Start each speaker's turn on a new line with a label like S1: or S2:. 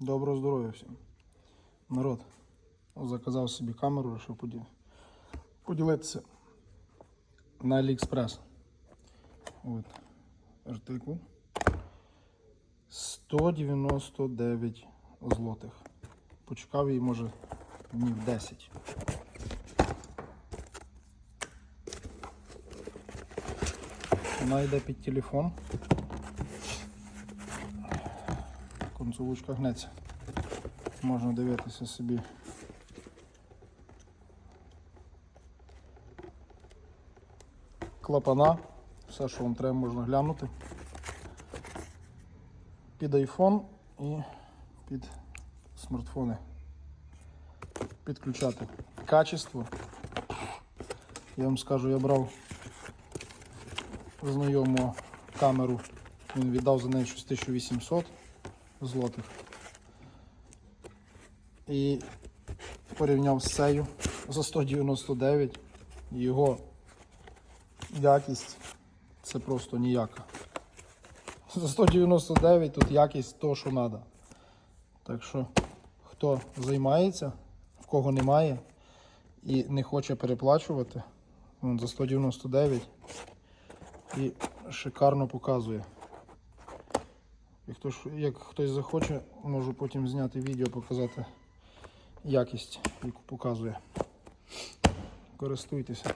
S1: Доброго здоров'я всім. Народ. Заказав собі камеру, вирішив поді... поділитися на AliExpress. От. Артикул. 199 злотих. Почекав її, може, днів 10. Вона йде під телефон. Концовочка гнеться. Можна дивитися собі. Клапана, все, що вам треба, можна глянути. Під iPhone і під смартфони. Підключати. Качество. Я вам скажу, я брав знайому камеру, він віддав за неї щось 1800 злотих. І порівняв з цею за 199. Його якість це просто ніяка. За 199 тут якість то, що треба. Так що, хто займається, в кого немає і не хоче переплачувати, вон за 199 і шикарно показує. І хто ж, як хтось захоче, можу потім зняти відео, показати якість, яку показує. Користуйтеся.